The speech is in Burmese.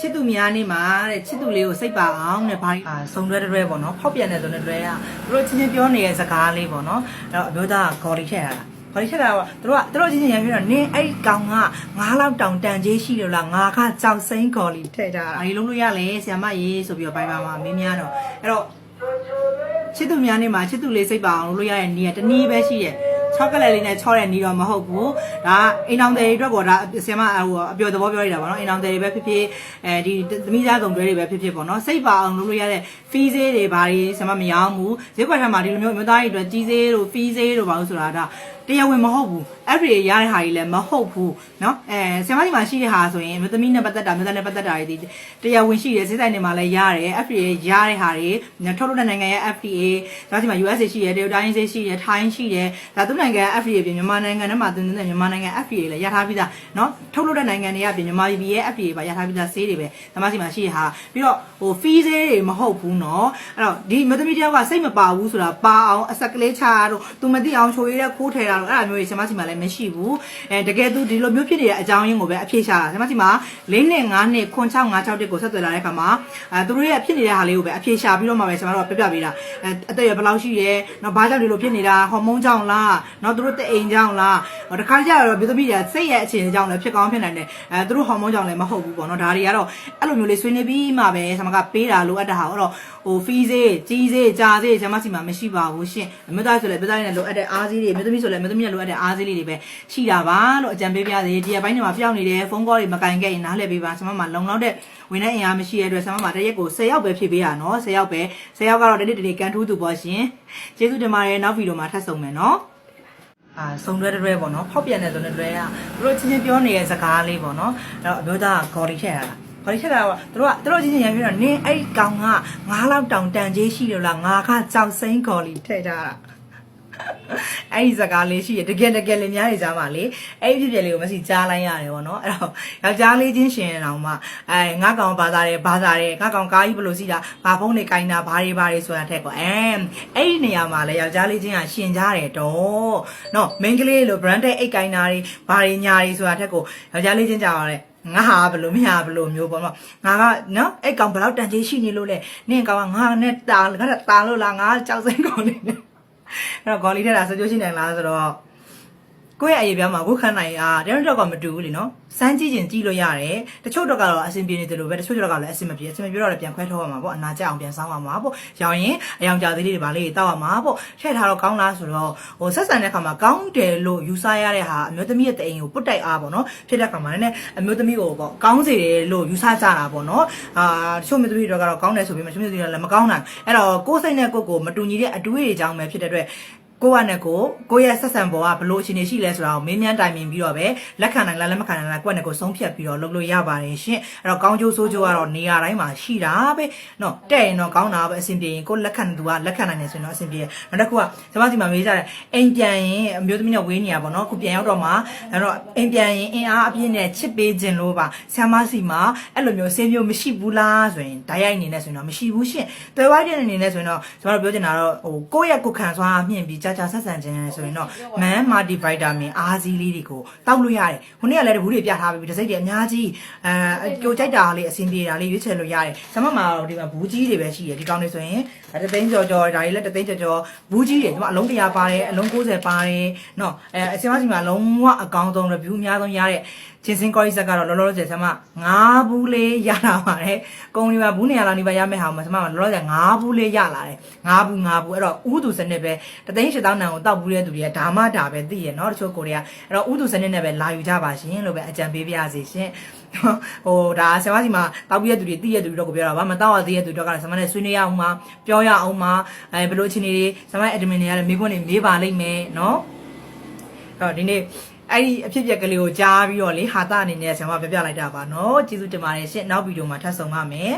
ချစ်သူများနေမှာတဲ့ချစ်သူလေးကိုစိတ်ပါအောင်တဲ့ဘာအာစုံတွဲတွဲပေါ့နော်ဖောက်ပြန်တဲ့ဆိုတဲ့တွဲကသူတို့ချင်းချင်းပြောနေတဲ့စကားလေးပေါ့နော်အဲ့တော့အမျိုးသားကဂေါ်လီထည့်ရတာဘာလို့ထက်တာကသူတို့ကသူတို့ချင်းချင်းရံပြီးတော့နင်းအဲ့ဒီကောင်ကငါးလောက်တောင်တန်ကြီးရှိလို့လားငါကကြောက်စိမ့်ခေါ်လီထည့်တာအဒီလုံးလို့ရလေဆ iam မရေးဆိုပြီးတော့ပိုင်ပါမှာမင်းများတော့အဲ့တော့ချစ်သူများနေမှာချစ်သူလေးစိတ်ပါအောင်လုပ်လို့ရတဲ့နေရာတနည်းပဲရှိရဲ့ ချောကလက်လေးနဲ့ချောတဲ့နီးတော့မဟုတ်ဘူးဒါအိမ်အောင်တဲ့အတွက်ကောဒါဆ iam မဟိုအပျော်သဘောပြောရတာပေါ့နော်အိမ်အောင်တဲ့တွေပဲဖြစ်ဖြစ်အဲဒီသမီးသားကုံတွဲတွေပဲဖြစ်ဖြစ်ပေါ့နော်စိတ်ပါအောင်လုပ်လို့ရတဲ့ဖီးဆေးတွေဘာတွေဆ iam မမရောဘူးဈေးကွက်ထဲမှာဒီလိုမျိုးမျိုးသားတွေအတွက်ကြီးဆေးတို့ဖီးဆေးတို့ဘာလို့ဆိုတာဒါ တရားဝင်မဟုတ်ဘူးအဲ့ဒီရတဲ့ဟာတွေလည်းမဟုတ်ဘူးเนาะအဲဆရာမကြီးမှာရှိတဲ့ဟာဆိုရင်မြို့သမီးနဲ့ပတ်သက်တာမြို့သားနဲ့ပတ်သက်တာတွေဒီတရားဝင်ရှိတယ်စိဆိုင်တွေမှာလည်းရတယ် FDA ရတဲ့ဟာတွေထုတ်လုပ်တဲ့နိုင်ငံရဲ့ FDA ဒါဒီမှာ USA ရှိတယ်တရုတ်တိုင်းရှိတယ်ထိုင်းရှိတယ်ဒါသူနိုင်ငံ FDA ပြင်မြန်မာနိုင်ငံထဲမှာသင်တဲ့မြန်မာနိုင်ငံ FDA လည်းရထားပြီးသားเนาะထုတ်လုပ်တဲ့နိုင်ငံတွေကပြင်မြန်မာပြည်ရဲ့ FDA ပါရထားပြီးသားဆေးတွေပဲဓမ္မစီမှာရှိတဲ့ဟာပြီးတော့ဟို fee ဆေးတွေမဟုတ်ဘူးเนาะအဲ့တော့ဒီမြို့သမီးတယောက်ကစိတ်မပါဘူးဆိုတာပါအောင်အဆက်ကလေးချတာတို့သူမသိအောင်ချိုရည်တဲ့ခိုးထဲတာ တို့အဲ့ဒါမျိုးတွေဆရာမစီမှာလည်းမရှိဘူးအဲတကယ်သူဒီလိုမျိုးဖြစ်နေတဲ့အကြောင်းရင်းကိုပဲအဖြေရှာတာဆရာမစီမှာ၄နှစ်၅နှစ်ခွန်6 5 6တက်ကိုဆက်သွယ်လာတဲ့အခါမှာအဲသူတို့ရဲ့ဖြစ်နေတဲ့ဟာလေးကိုပဲအဖြေရှာပြီးတော့မှပဲဆရာမတို့ကပြပြပေးတာအဲအသက်ရဘယ်လောက်ရှိရဲနော်ဘာကြောင့်ဒီလိုဖြစ်နေတာဟော်မုန်းကြောင့်လားနော်သူတို့တဲ့အိမ်ကြောင့်လားတခါကြတော့ပြည်သူပြည်ကစိတ်ရဲ့အခြေအနေကြောင့်လည်းဖြစ်ကောင်းဖြစ်နိုင်တယ်အဲသူတို့ဟော်မုန်းကြောင့်လည်းမဟုတ်ဘူးပေါ့နော်ဒါတွေကတော့အဲ့လိုမျိုးလေးဆွေးနွေးပြီးမှပဲဆရာမကပေးတာလိုအပ်တာဟာတော့ဟိုဖီးစေးကြီးစေးကြာစေးဆရာမစီမှာမရှိပါဘူးရှင်အမျိုးသားဆိုလည်းအမျိုးသားနဲ့လိုအပ်တဲ့အားစီးတွေအမျိုးသမီးဆိုလည်းအမျိုးသမီးနဲ့လိုအပ်တဲ့အားစီးလေးတွေပဲရှိတာပါလို့အကြံပေးပြစေဒီရက်ပိုင်းတွေမှာပြောင်းနေတယ်ဖုန်းကောတွေမကင်ခဲ့ရင်နားလည်ပေးပါဆရာမမှာလုံလောက်တဲ့ဝင်တဲ့အင်အားမရှိတဲ့အတွက်ဆရာမမှာတရက်ကို10ယောက်ပဲဖြည့်ပေးရနော်10ယောက်ပဲ10ယောက်ကတော့တနေ့တနေ့ကန်ထူးသူပေါ့ရှင်ကျေးဇူးတင်ပါတယ်နောက်ဗီဒီယိုမှာထပ်ဆုံမယ်နော်အာစုံတွဲတွဲပေါ့နော်ဖောက်ပြန်တဲ့ဆိုတဲ့တွဲကသူတို့ချင်းချင်းပြောနေတဲ့စကားလေးပေါ့နော်အဲ့တော့အမျိုးသားကဂေါ်လီထည့်ရတာဘာလို့ချက်တာကသူတို့ကသူတို့ချင်းချင်းရံပြီးတော့နင်းအဲ့ဒီကောင်ကငါးလောက်တောင်တန်ကြီးရှိလို့လားငါကကြောက်စိမ့်ခေါ်လီထည့်ထားတာ အဲ့ဒီစကားလေးရှိရတကယ်တကယ်လေးများနေကြပါလေအဲ့ဒီဖြစ်ဖြစ်လေးကိုမစီကြားလိုက်ရတယ်ဗောနော်အဲ့တော့ယောက်ျားလေးချင်းရှင်အောင်မှအဲငါကောင်ဘာသာတယ်ဘာသာတယ်ငါကောင်ကားကြီးဘလို့စီတာဘာဖုန်းနေကိုင်းတာဘာတွေဘာတွေဆိုတာထက်ကောအဲအဲ့ဒီနေရာမှာလဲယောက်ျားလေးချင်းကရှင်ကြတယ်တော့နော်မိန်းကလေးလို branded အိတ်ကိုင်းတာတွေဘာတွေညာတွေဆိုတာထက်ကိုယောက်ျားလေးချင်းကြပါလေငါဟာဘလို့မရဘလို့မျိုးပေါ့နော်ငါကနော်အဲ့ကောင်ဘယ်လောက်တန်ကြီးရှိနေလို့လဲနင့်ကောင်ကငါနဲ့တာငါတာလို့လားငါကြောက်စိမ့်ကောင်နေတယ် အဲ့တော့ဂေါ်လီထက်တာစကြိုးရှိနိုင်လားဆိုတော့ ကိုယ့်ရဲ့အရေးပြားမှာကိုယ်ခန်းနိုင်အားတယောက်တော့ကမတူဘူးလीနော်စမ်းကြည့်ခြင်းကြည့်လို့ရတယ်တချို့တော့ကတော့အဆင်ပြေနေတယ်လို့ပဲတချို့တော့ကလည်းအဆင်မပြေအဆင်မပြေတော့လည်းပြန်ခွဲထုတ်ရမှာပေါ့အနာကျအောင်ပြန်ဆောင်းရမှာပေါ့ရောင်ရင်အယောင်ကြာသေးလေးတွေပါလေးတောက်ရမှာပေါ့ထည့်ထားတော့ကောင်းလားဆိုတော့ဟိုဆက်ဆံတဲ့ခါမှာကောင်းတယ်လို့ယူဆရတဲ့ဟာအမျိုးသမီးရဲ့တအိမ်ကိုပုတ်တိုက်အားပေါ့နော်ဖြစ်တဲ့ခါမှာလည်းအမျိုးသမီးကိုပေါ့ကောင်းစေတယ်လို့ယူဆကြတာပေါ့နော်အာတချို့မျိုးသမီးတွေကတော့ကောင်းတယ်ဆိုပြီးမှတချို့မျိုးသမီးတွေလည်းမကောင်းနိုင်အဲ့တော့ကိုယ်စိတ်နဲ့ကိုယ်ကိုမတူညီတဲ့အတွေးတွေကြောင့်ပဲဖြစ်တဲ့အတွက် ကိုကနဲ့ကိုကိုရဲ့ဆက်ဆံပေါ်ကဘလို့အခြေအနေရှိလဲဆိုတာကိုမင်းမြန်းတိုင်ပင်ပြီးတော့ပဲလက်ခံနိုင်လားလက်မခံနိုင်လားကိုကနဲ့ကိုဆုံးဖြတ်ပြီးတော့လုပ်လို့ရပါတယ်ရှင်အဲ့တော့ကောင်းကျိုးဆိုးကျိုးကတော့နေရာတိုင်းမှာရှိတာပဲနော်တဲ့ရင်တော့ကောင်းတာပဲအဆင်ပြေရင်ကိုလက်ခံသူကလက်ခံနိုင်တယ်ဆိုရင်တော့အဆင်ပြေတယ်နောက်တစ်ခုကကျွန်မစီမှာမေးကြတယ်အိမ်ပြန်ရင်အမျိုးသမီးနဲ့ဝေးနေရပါတော့ခုပြန်ရောက်တော့မှအဲ့တော့အိမ်ပြန်ရင်အင်အားအပြည့်နဲ့ချစ်ပေးခြင်းလို့ပါဆ iam မစီမှာအဲ့လိုမျိုးဆင်းမျိုးမရှိဘူးလားဆိုရင်ဓာတ်ရိုက်အနေနဲ့ဆိုရင်တော့မရှိဘူးရှင်တွယ်ဝိုင်းတဲ့အနေနဲ့ဆိုရင်တော့ကျွန်တော်တို့ပြောချင်တာတော့ဟိုကိုယ့်ရဲ့ကိုယ်ခံစွမ်းမြင့်ပြီးကြာကြာဆက်ဆံခြင်းဆိုရင်တော့ man multivitamin အားစီးလေးတွေကိုတောက်လို့ရတယ်ခုနေ့ကလည်းတဘူးတွေပြထားပြီးတစ်စိတ်တွေအများကြီးအဲကြိုကြိုက်တာလေးအဆင်ပြေတာလေးရွေးချယ်လို့ရတယ်ဆမမှာတော့ဒီမှာဘူးကြီးတွေပဲရှိတယ်ဒီကောင်းလေးဆိုရင်တသိန်းကျော်ကျော်ဒါတွေလည်းတသိန်းကျော်ကျော်ဘူးကြီးတွေဒီမှာအလုံး100ပါတယ်အလုံး90ပါတယ်နော်အဲအစင်မစီမှာလုံးဝအကောင်းဆုံး review အများဆုံးရတဲ့ ချင်းစင်ကောရီဆက်ကတော့လောလောဆယ်ဆမ9ဘူးလေးရလာပါတယ်ကုံဒီမှာဘူးနေရလာနေပါရမယ့်ဟာမှာဆမကလောလောဆယ်9ဘူးလေးရလာတယ်9ဘူး9ဘူးအဲ့တော့ဥသူစနစ်ပဲတသိန်း8000တန်ကိုတောက်ဘူးတဲ့သူတွေကဒါမှဒါပဲသိရနော်တချို့ကိုတွေကအဲ့တော့ဥသူစနစ်နဲ့ပဲလာယူကြပါရှင်လို့ပဲအကြံပေးပါရစေရှင်ဟိုဒါဆမစီမှာတောက်ပြီးတဲ့သူတွေသိရတဲ့သူတွေတော့ကိုပြောတာပါမတောက်ရသေးတဲ့သူတွေတော့ကလည်းဆမနဲ့ဆွေးနွေးရအောင်မှာပြောရအောင်မှာအဲဘယ်လိုအခြေအနေတွေဆမရဲ့ admin တွေကလည်းမေးခွန်းတွေမေးပါလိမ့်မယ်နော်အဲ့ တော့ဒီနေ့အဲ့ဒီအဖြစ်အပျက်ကလေးကိုကြားပြီးတော့လေဟာတာအနေနဲ့ဆရာမပြပြလိုက်တာပါနော်ကျေးဇူးတင်ပါတယ်ရှင်နောက်ဗီဒီယိုမှာထပ်ဆုံပါမယ်